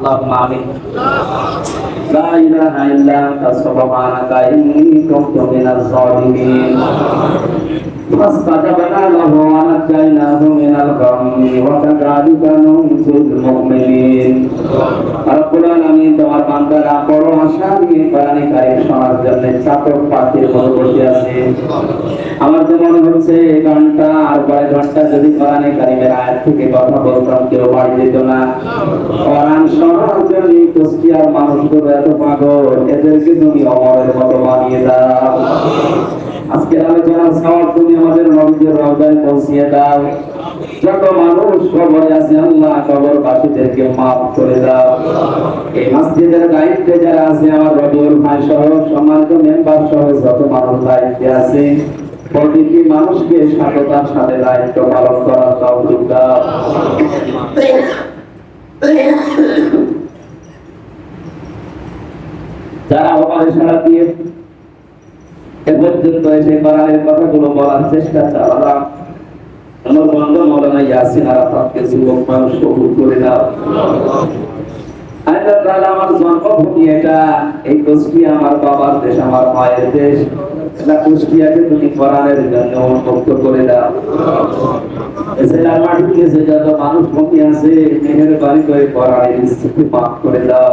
اللهم آمين لا إله إلا أنت سبحانك إني كنت من الظالمين فاستجبنا له ونجيناه من الغم وكذلك ننجي المؤمنين রব্বুল আলামিন তোমার বান্দারা বড় আশা নিয়ে কোরআনে কারিম শোনার জন্য চাতক পাখির মতো বসে আছে আমার তো মনে হচ্ছে এই ঘন্টা আর কয়েক ঘন্টা যদি কোরআনে কারিমের আয়াত থেকে কথা বলতাম কেউ বাড়ি যেত না কোরআন শোনার জন্য এই কুষ্টিয়ার মানুষগুলো এত পাগল এদেরকে তুমি অমরের মতো বানিয়ে দাও আজকে আলোচনার সওয়াব তুমি আমাদের নবীদের রওজায় পৌঁছিয়ে দাও যত মানুষ কবরে আছে, আল্লাহ কবর বাসীদেরকে মাফ করে দাও। এই মসজিদের দায়িত্বে যারা আছে, আমার রবিউল ভাই সহ সম্মানিত মেম্বার সহ যত মানুষ দায়িত্বে আছে, প্রতিটি মানুষকে সততার সাথে দায়িত্ব পালন করার তৌফিক দাও। যারা অপারে সারা দিয়ে এ পর্যন্ত এসে কোরআনের কথাগুলো বলার চেষ্টা চালালাম আমার বন্ধু মৌলানা ইয়াসিন আরাফাতকে যুবক মানুষ কবুল করে দাও আল্লাহ তাআলা আমার জন্মভূমি এটা, এই কুষ্টিয়া আমার বাবার দেশ, আমার মায়ের দেশ। এটা কুষ্টিয়াকে তুমি কোরআনের জন্য উন্মুক্ত করে দাও। মাটিতে যে যত মানুষ ভূমি আছে মেহের বাড়ি করে কোরআনের স্থিতি মাফ করে দাও।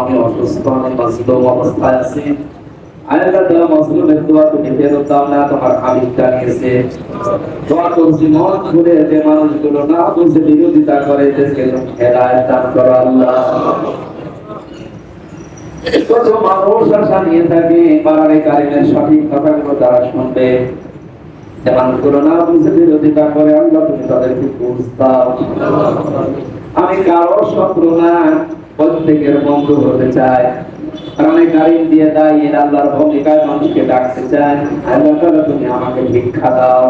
আমি অসুস্থ অবস্থায় আছি আল্লাহ তাআলা মজলুমের দোয়া তুমি ফেরত দাও না তোমার হাবিবটা নিয়েছে। দোয়া করছি, মন খুলে যে মানুষগুলো না বুঝে বিরোধিতা করে তুমি হেদায়েত দান করো আল্লাহ। কত মানুষ আশা নিয়ে থাকে পাড়ারে কারিমের সঠিক কথাগুলো তারা শুনবে। যে মানুষগুলো না বিরোধিতা করে, আল্লাহ তুমি তাদেরকে বুঝ দাও। আমি কারও শত্রু না, প্রত্যেকের বন্ধু হতে চাই। কারণে কারিম দিয়ে দেয় এর আল্লাহর ভূমিকায় মানুষকে ডাকতে চাই আল্লাহ তাআলা তুমি আমাকে ভিক্ষা দাও।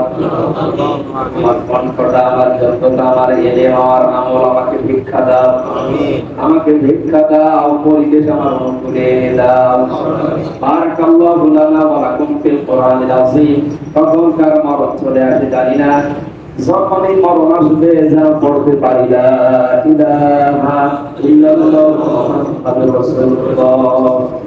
আমার কণ্ঠটা, আমার যন্ত্রটা আমার এলে, আমার আমল আমাকে ভিক্ষা দাও। আমাকে ভিক্ষা দাও, পরিবেশ আমার অনুকূলে দাও। বারাকাল্লাহু লানা ওয়া লাকুম ফিল কোরআনিল আযীম। কখন কার মরণ চলে আসে, জানি না। যখনই মরণ আসবে, যেন পড়তে পারি না। ইল্লাল্লাহ মুহাম্মাদুর রাসূলুল্লাহ